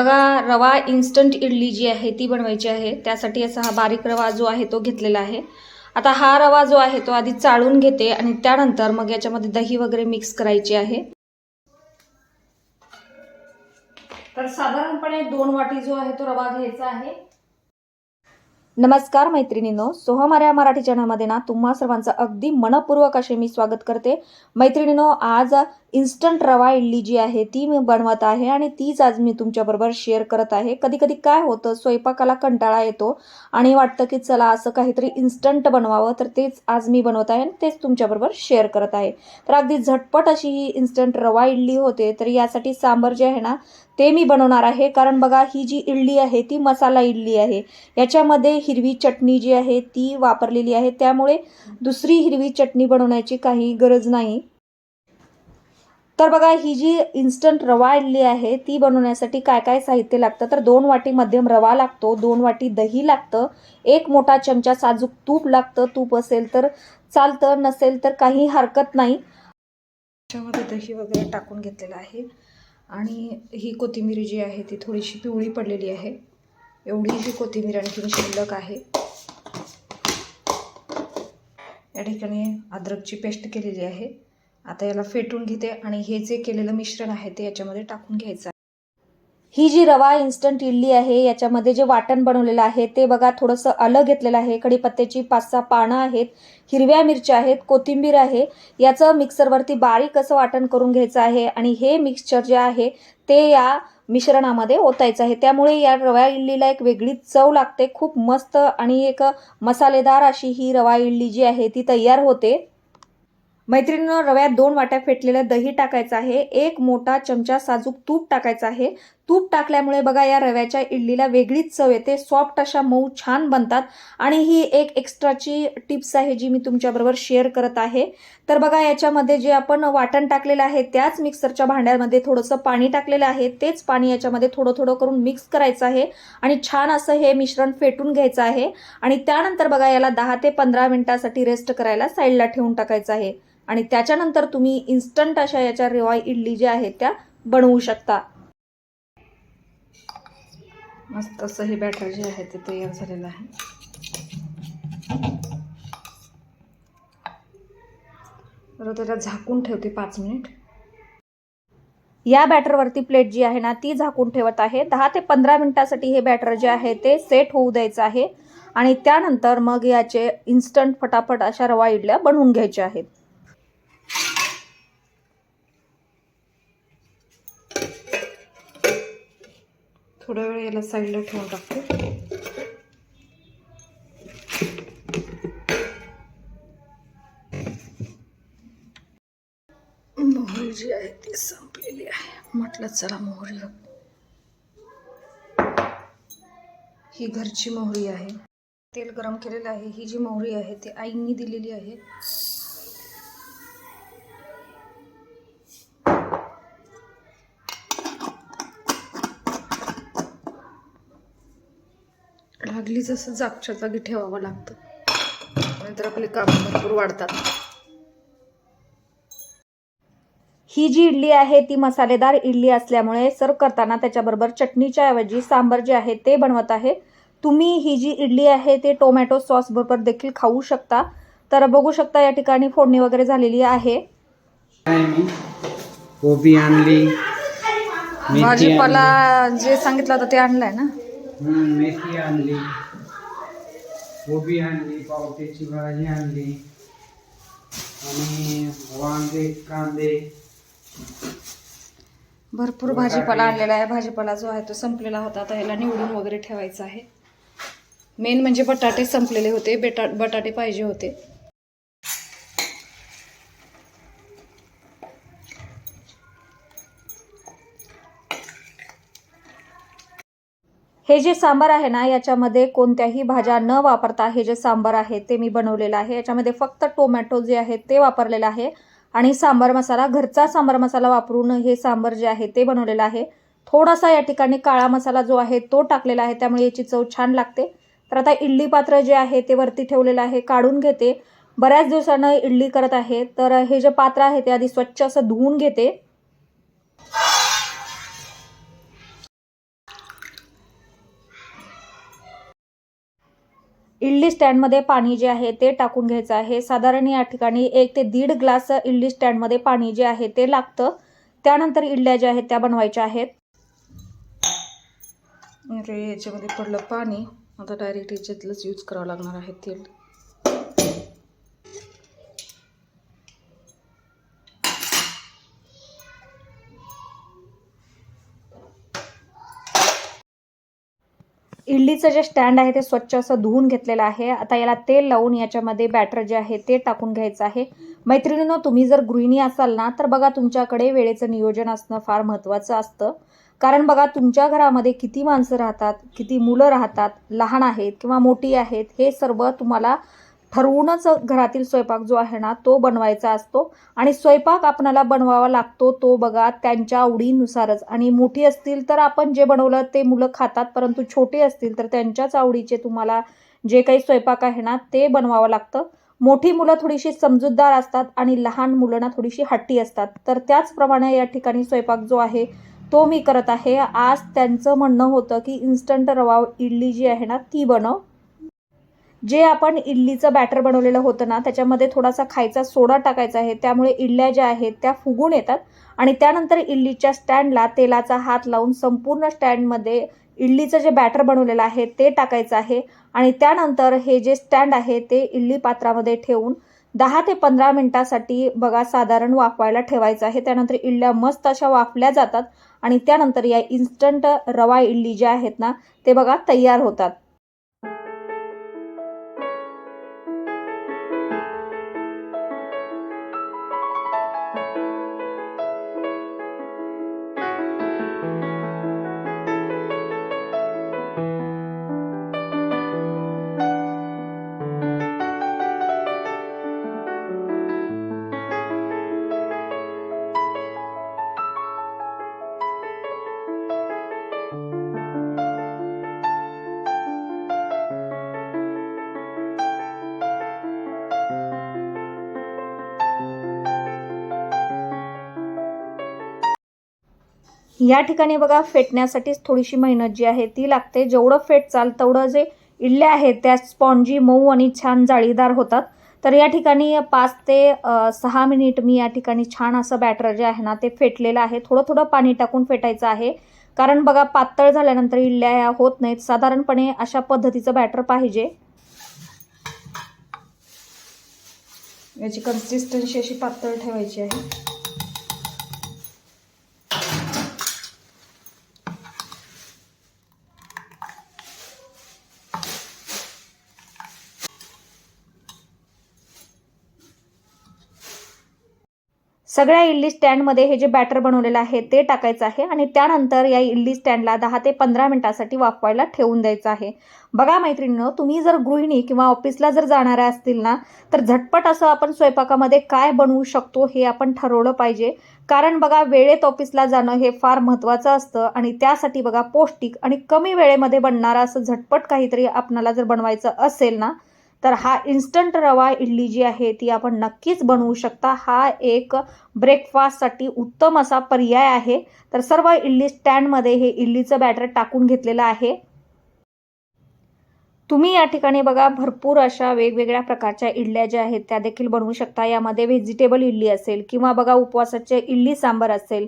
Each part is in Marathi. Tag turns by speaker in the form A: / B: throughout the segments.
A: बघा रवा इन्स्टंट इडली जी आहे ती बनवायची आहे. त्यासाठी असा हा बारीक रवा जो आहे तो घेतलेला आहे. आता हा रवा जो आहे तो आधी चाळून घेते आणि त्यानंतर मग याच्यामध्ये दही वगैरे मिक्स करायची आहे. तर साधारणपणे दोन वाटी जो आहे तो रवा घ्यायचा आहे. नमस्कार मैत्रिणींनो सोहम या मराठी चॅनलमध्ये ना तुम्हा सर्वांचं अगदी मनपूर्वक असे मी स्वागत करते. मैत्रिणींनो आज इन्स्टंट रवा इडली जी आहे ती मी बनवत आहे आणि तीच आज मी तुमच्याबरोबर शेअर करत आहे. कधी कधी काय होतं स्वयंपाकाला कंटाळा येतो आणि वाटतं की चला असं काहीतरी इन्स्टंट बनवावं तर तेच आज मी बनवत आहे आणि तेच तुमच्याबरोबर शेअर करत आहे. तर अगदी झटपट अशी ही इन्स्टंट रवा इडली होते तर यासाठी सांबर जे आहे ना ते मी बनवणार आहे. कारण बघा ही जी इडली आहे ती मसाला इडली आहे. याच्यामध्ये हिरवी चटणी जी आहे ती वापरलेली आहे. त्यामुळे दुसरी हिरवी चटणी बनवण्याची काही गरज नाही. तर बघा ही जी इन्स्टंट रवा इडली आहे ती बनवण्यासाठी काय काय साहित्य लागतं? तर दोन वाटी मध्यम रवा लागतो दोन वाटी दही लागतं एक मोठा चमचा साजूक तूप लागतं. तूप असेल तर चालतं नसेल तर काही हरकत नाही. त्याच्यामध्ये दही वगैरे टाकून घेतलेलं आहे. आणि ही कोथिंबीर जी आहे ती थोडीशी पिवळी पडलेली आहे. एवढी ही कोथिंबीर आणखीन शिल्लक आहे. या ठिकाणी अद्रकची पेस्ट केलेली आहे. आता याला फेटून घेते आणि हे जे केलेलं मिश्रण आहे ते याच्यामध्ये टाकून घ्यायचं आहे. ही जी रवा इन्स्टंट इडली आहे याच्यामध्ये जे वाटण बनवलेलं आहे ते बघा थोडंसं आलं घेतलेलं आहे. कढीपत्त्याची पाच सहा पानं आहेत हिरव्या मिरच्या आहेत कोथिंबीर आहे. याचं मिक्सरवरती बारीक असं वाटण करून घ्यायचं आहे आणि हे मिक्सचर जे आहे ते या मिश्रणामध्ये ओतायचं आहे. त्यामुळे या रवा इडलीला एक वेगळी चव लागते खूप मस्त आणि एक मसालेदार अशी ही रवा इडली जी आहे ती तयार होते. मैत्रिणीनं रव्यात दोन वाट्या फेटलेलं दही टाकायचं आहे. एक मोठा चमचा साजूक तूप टाकायचं आहे. तूप टाकल्यामुळे बघा या रव्याच्या इडलीला वेगळीच चव येते. सॉफ्ट अशा मऊ छान बनतात. आणि ही एक एक्स्ट्राची टिप्स आहे जी मी तुमच्याबरोबर शेअर करत आहे. तर बघा याच्यामध्ये जे आपण वाटण टाकलेलं आहे त्याच मिक्सरच्या भांड्यामध्ये थोडंसं पाणी टाकलेलं आहे. तेच पाणी याच्यामध्ये थोडं थोडं करून मिक्स करायचं आहे. आणि छान असं हे मिश्रण फेटून घ्यायचं आहे. आणि त्यानंतर बघा याला दहा ते पंधरा मिनिटासाठी रेस्ट करायला साईडला ठेवून टाकायचं आहे. आणि त्याच्यानंतर तुम्ही इन्स्टंट अशा याच्या रवा इडली ज्या आहेत त्या बनवू शकता. मस्त असं हे बॅटर जे आहे ते तयार झालेलं आहे. तर त्याला झाकून ठेवते पाच मिनिट. या बॅटरवरती प्लेट जी आहे ना ती झाकून ठेवत आहे. दहा ते पंधरा मिनिटासाठी हे बॅटर जे आहे ते सेट होऊ द्यायचं आहे. आणि त्यानंतर मग याचे इन्स्टंट फटाफट अशा रवा इडल्या बनवून घ्यायच्या आहेत. थोडा वेळ याला साईडला ठेवून टाकते. मोहरी जी आहे ती संपलेली आहे. म्हटलं चला मोहरी ही घरची मोहरी आहे. तेल गरम केलेलं आहे. ही जी मोहरी आहे ती आईंनी दिलेली आहे. लागली जसं जागच्या जागी ठेवावं लागतं. नाहीतर आपले काम भरपूर वाढतात. ही जी इडली आहे ती मसालेदार इडली असल्यामुळे सर्व करताना त्याच्याबरोबर चटणीच्या ऐवजी सांबर जे आहे ते बनवत आहे. तुम्ही ही जी इडली आहे ते टोमॅटो सॉस बरोबर देखील खाऊ शकता. तर बघू शकता या ठिकाणी फोडणी वगैरे झालेली आहे.
B: कोबी आणली
A: भाजीपाला जे सांगितलं होतं ते आणलंय ना?
B: मेथी आणली. कोबी आणली पावट्याची भाजी आणली आणि वांगे कांदे.
A: भरपूर भाजीपाला आणलेला आहे. भाजीपाला जो आहे तो संपलेला होता. आता ह्याला निवडून वगैरे ठेवायचा आहे. मेन म्हणजे बटाटे संपलेले होते. बेटा बटाटे पाहिजे होते. हे जे सांबार आहे ना याच्यामध्ये कोणत्याही भाज्या न वापरता हे जे सांबार आहे ते मी बनवलेलं आहे. याच्यामध्ये फक्त टोमॅटो जे आहे ते वापरलेलं आहे आणि सांबार मसाला घरचा सांबार मसाला वापरून हे सांबार जे आहे ते बनवलेलं आहे. थोडासा या ठिकाणी काळा मसाला जो आहे तो टाकलेला आहे त्यामुळे याची चव छान लागते. तर आता इडली पात्र जे आहे ते वरती ठेवलेलं आहे काढून घेते. बऱ्याच दिवसानं इडली करत आहे तर हे जे पात्र आहे ते आधी स्वच्छ असं धुवून घेते. इडली स्टँडमध्ये पाणी जे आहे ते टाकून घ्यायचं आहे. साधारण या ठिकाणी एक ते दीड ग्लास इडली स्टँडमध्ये पाणी जे आहे ते लागतं. त्यानंतर इडल्या ज्या आहेत त्या बनवायच्या आहेत. याच्यामध्ये पडलं पाणी. आता डायरेक्ट याच्यातलंच यूज करावं लागणार आहे तेल. इडलीचं जे स्टँड आहे ते स्वच्छ असं धुवून घेतलेलं आहे. आता याला तेल लावून याच्यामध्ये बॅटर जे आहे ते टाकून घ्यायचं आहे. मैत्रिणीनं तुम्ही जर गृहिणी असाल ना तर बघा तुमच्याकडे वेळेचं नियोजन असणं फार महत्त्वाचं असतं. कारण बघा तुमच्या घरामध्ये किती माणसं राहतात किती मुलं राहतात लहान आहेत किंवा मोठी आहेत हे सर्व तुम्हाला ठरवूनच घरातील स्वयंपाक जो आहे ना तो बनवायचा असतो. आणि स्वयंपाक आपणाला बनवावा लागतो तो बघा त्यांच्या आवडीनुसारच. आणि मोठी असतील तर आपण जे बनवलं ते मुलं खातात परंतु छोटे असतील तर त्यांच्याच आवडीचे तुम्हाला जे काही स्वयंपाक आहे ना ते बनवावं लागतं. मोठी मुलं थोडीशी समजूतदार असतात आणि लहान मुलं ना थोडीशी हट्टी असतात. तर त्याचप्रमाणे या ठिकाणी स्वयंपाक जो आहे तो मी करत आहे. आज त्यांचं म्हणणं होतं की इन्स्टंट रवा इडली जी आहे ना ती बनव. जे आपण इडलीचं बॅटर बनवलेलं होतं ना त्याच्यामध्ये थोडासा खायचा सोडा टाकायचा आहे त्यामुळे इडल्या ज्या आहेत त्या फुगून येतात. आणि त्यानंतर इडलीच्या स्टँडला तेलाचा हात लावून संपूर्ण स्टँडमध्ये इडलीचं जे बॅटर बनवलेलं आहे ते टाकायचं आहे. आणि त्यानंतर हे जे स्टँड आहे ते इडली पात्रामध्ये ठेवून दहा ते पंधरा मिनिटासाठी बघा साधारण वाफवायला ठेवायचं आहे. त्यानंतर इडल्या मस्त अशा वाफल्या जातात. आणि त्यानंतर या इन्स्टंट रवा इडली ज्या आहेत ना ते बघा तयार होतात. या ठिकाणी बघा फेटण्यासाठीच थोडीशी मेहनत जी आहे ती लागते. जेवढं फेटचाल तेवढं जे इडल्या आहेत त्या स्पॉन्जी मऊ आणि छान जाळीदार होतात. तर या ठिकाणी पाच ते सहा मिनिट मी या ठिकाणी छान असं बॅटर जे आहे ना ते फेटलेलं आहे. थोडं थोडं पाणी टाकून फेटायचं आहे. कारण बघा पातळ झाल्यानंतर इडल्या ह्या होत नाहीत. साधारणपणे अशा पद्धतीचं बॅटर पाहिजे. याची कन्सिस्टन्सी अशी पातळ ठेवायची आहे. सगळ्या इडली स्टँडमध्ये हे जे बॅटर बनवलेलं आहे ते टाकायचं आहे आणि त्यानंतर या इडली स्टँडला दहा ते पंधरा मिनिटासाठी वाफवायला ठेवून द्यायचं आहे. बघा मैत्रिणीनं तुम्ही जर गृहिणी किंवा ऑफिसला जर जाणाऱ्या असतील ना तर झटपट असं आपण स्वयंपाकामध्ये काय बनवू शकतो हे आपण ठरवलं पाहिजे. कारण बघा वेळेत ऑफिसला जाणं हे फार महत्त्वाचं असतं आणि त्यासाठी बघा पौष्टिक आणि कमी वेळेमध्ये बनणारं असं झटपट काहीतरी आपणाला जर बनवायचं असेल ना तर हा इन्स्टंट रवा इडली जी आहे ती आपण नक्कीच बनवू शकता. हा एक ब्रेकफास्टसाठी उत्तम असा पर्याय आहे. तर सर्व इडली स्टँडमध्ये हे इडलीचं बॅटर टाकून घेतलेलं आहे. तुम्ही या ठिकाणी बघा भरपूर अशा वेगवेगळ्या प्रकारच्या इडल्या ज्या आहेत त्या देखील बनवू शकता. यामध्ये व्हेजिटेबल इडली असेल किंवा बघा उपवासाचे इडली सांबर असेल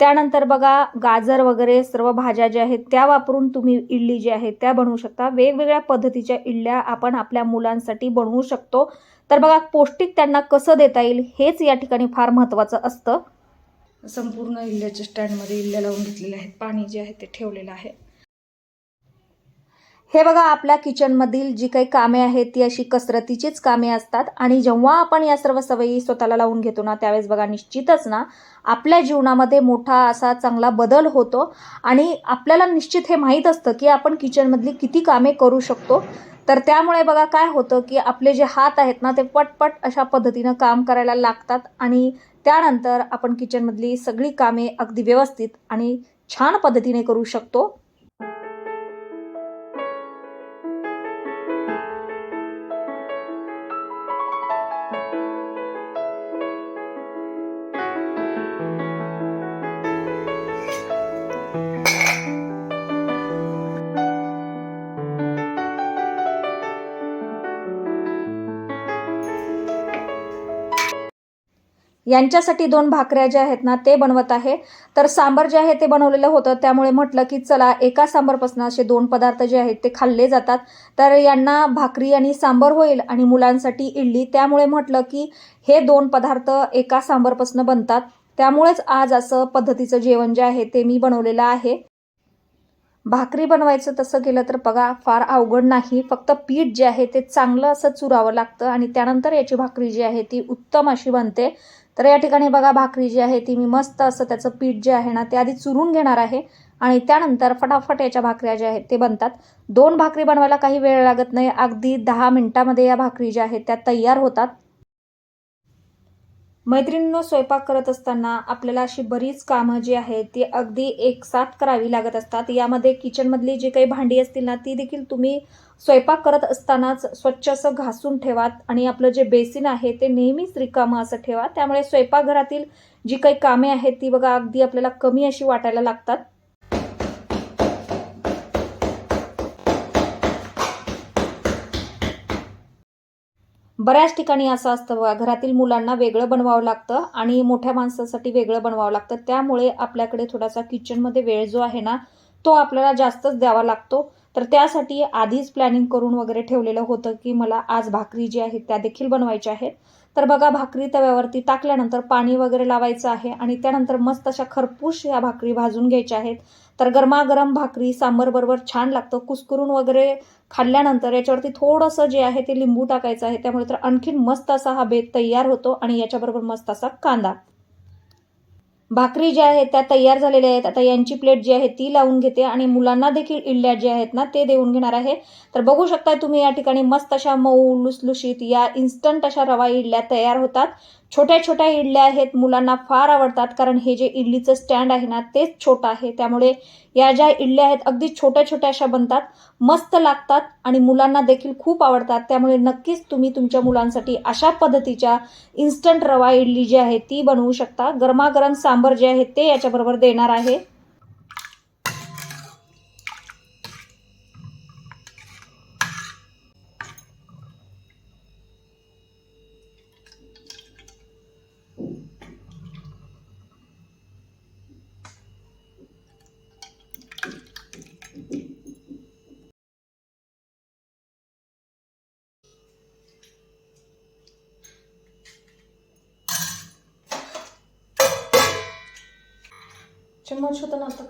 A: त्यानंतर बघा गाजर वगैरे सर्व भाज्या ज्या आहेत त्या वापरून तुम्ही इडली जी आहे त्या बनवू शकता. वेगवेगळ्या पद्धतीच्या इडल्या आपण आपल्या मुलांसाठी बनवू शकतो. तर बघा पौष्टिक त्यांना कसं देता येईल हेच या ठिकाणी फार महत्त्वाचं असतं. संपूर्ण इल्ल्याच्या स्टँडमध्ये इल्ल्या लावून घेतलेल्या आहेत. पाणी जे आहे ते ठेवलेलं आहे. हे बघा आपल्या किचनमधील जी काही कामे आहेत ती अशी कसरतीचीच कामे असतात. आणि जेव्हा आपण या सर्व सवयी स्वतःला लावून घेतो ना त्यावेळेस बघा निश्चितच ना आपल्या जीवनामध्ये मोठा असा चांगला बदल होतो. आणि आपल्याला निश्चित हे माहीत असतं की आपण किचनमधली किती कामे करू शकतो. तर त्यामुळे बघा काय होतं की आपले जे हात आहेत ना ते पटपट अशा पद्धतीनं काम करायला लागतात. आणि त्यानंतर आपण किचनमधली सगळी कामे अगदी व्यवस्थित आणि छान पद्धतीने करू शकतो. यांच्यासाठी दोन भाकऱ्या ज्या आहेत ना ते बनवत आहे. तर सांबर जे आहे ते बनवलेलं होतं. त्यामुळे म्हटलं की चला एका सांबारपासून असे दोन पदार्थ जे आहेत ते खाल्ले जातात. तर यांना भाकरी आणि सांबर होईल आणि मुलांसाठी इडली. त्यामुळे म्हटलं की हे दोन पदार्थ एका सांबरपासून बनतात. त्यामुळेच आज असं पद्धतीचं जेवण जे आहे ते मी बनवलेलं आहे. भाकरी बनवायचं तसं केलं तर बघा फार अवघड नाही. फक्त पीठ जे आहे ते चांगलं असं चुरावं लागतं आणि त्यानंतर याची भाकरी जी आहे ती उत्तम अशी बनते. तर या ठिकाणी बघा भाकरी जी आहे ती मी मस्त असं त्याचं पीठ जे आहे ना ते आधी चुरून घेणार आहे. आणि त्यानंतर फटाफट याच्या भाकऱ्या ज्या आहेत ते बनतात. दोन भाकरी बनवायला काही वेळ लागत नाही. अगदी दहा मिनिटामध्ये या भाकरी ज्या आहेत त्या तयार होतात. मैत्रिणींनो स्वयंपाक करत असताना आपल्याला अशी बरीच कामं जी आहेत ती अगदी एकसाथ करावी लागत असतात. यामध्ये किचनमधली जी काही भांडी असतील ना ती देखील तुम्ही स्वयंपाक करत असतानाच स्वच्छ असं घासून ठेवात आणि आपलं जे बेसिन आहे ते नेहमीच रिकामं असं ठेवा. त्यामुळे स्वयंपाकघरातील जी काही कामे आहेत ती बघा अगदी आपल्याला कमी अशी वाटायला लागतात. बऱ्याच ठिकाणी असं असतं बघा घरातील मुलांना वेगळं बनवावं लागतं आणि मोठ्या माणसासाठी वेगळं बनवावं लागतं. त्यामुळे आपल्याकडे थोडासा किचनमध्ये वेळ जो आहे ना तो आपल्याला जास्तच द्यावा लागतो. तर त्यासाठी आधीच प्लॅनिंग करून वगैरे ठेवलेलं होतं की मला आज भाकरी जी आहे त्या देखील बनवायच्या आहेत. तर बघा भाकरी तव्यावरती टाकल्यानंतर पाणी वगैरे लावायचं आहे आणि त्यानंतर मस्त अशा खरपूस ह्या भाकरी भाजून घ्यायच्या आहेत. तर गरमागरम भाकरी सांबर बरोबर छान लागतं. कुस्करून वगैरे खाल्ल्यानंतर याच्यावरती थोडंसं जे आहे ते लिंबू टाकायचं आहे. त्यामुळे तर आणखीन मस्त असा हा बेत तयार होतो आणि याच्याबरोबर मस्त असा कांदा. भाकरी ज्या आहेत त्या तयार झालेल्या आहेत. आता यांची प्लेट जी आहे ती लावून घेते आणि मुलांना देखील इडल्या ज्या आहेत ना ते देऊन घेणार आहे. तर बघू शकता तुम्ही या ठिकाणी मस्त अशा मऊ लुसलुशीत या इन्स्टंट अशा रवा इडल्या तयार होतात. छोट्या छोट्या इडल्या आहेत मुलांना फार आवडतात कारण हे जे इडलीचं स्टँड आहे ना तेच छोटं आहे. त्यामुळे या ज्या इडल्या आहेत अगदी छोट्या छोट्या अशा बनतात मस्त लागतात आणि मुलांना देखील खूप आवडतात. त्यामुळे नक्कीच तुम्ही तुमच्या मुलांसाठी अशा पद्धतीच्या इन्स्टंट रवा इडली जी आहे ती बनवू शकता. गरमागरम सांबर जे आहे ते याच्याबरोबर देणार आहे. चम्मच होता ना आता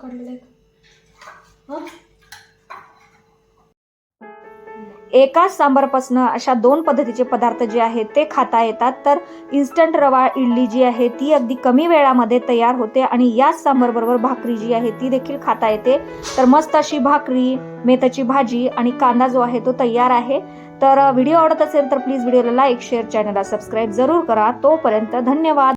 A: एकाच सांबारपासनं अशा दोन पद्धतीचे पदार्थ जे आहेत ते खाता येतात तर इन्स्टंट रवा इडली जी आहे ती अगदी कमी वेळामध्ये तयार होते आणि याच सांबारबरोबर भाकरी जी आहे ती देखील खाता येते. तर मस्त अशी भाकरी मेथाची भाजी आणि कांदा जो आहे तो तयार आहे. तर व्हिडिओ आवडत असेल तर प्लीज व्हिडिओला लाईक शेअर चॅनलला सबस्क्राईब जरूर करा. तोपर्यंत धन्यवाद.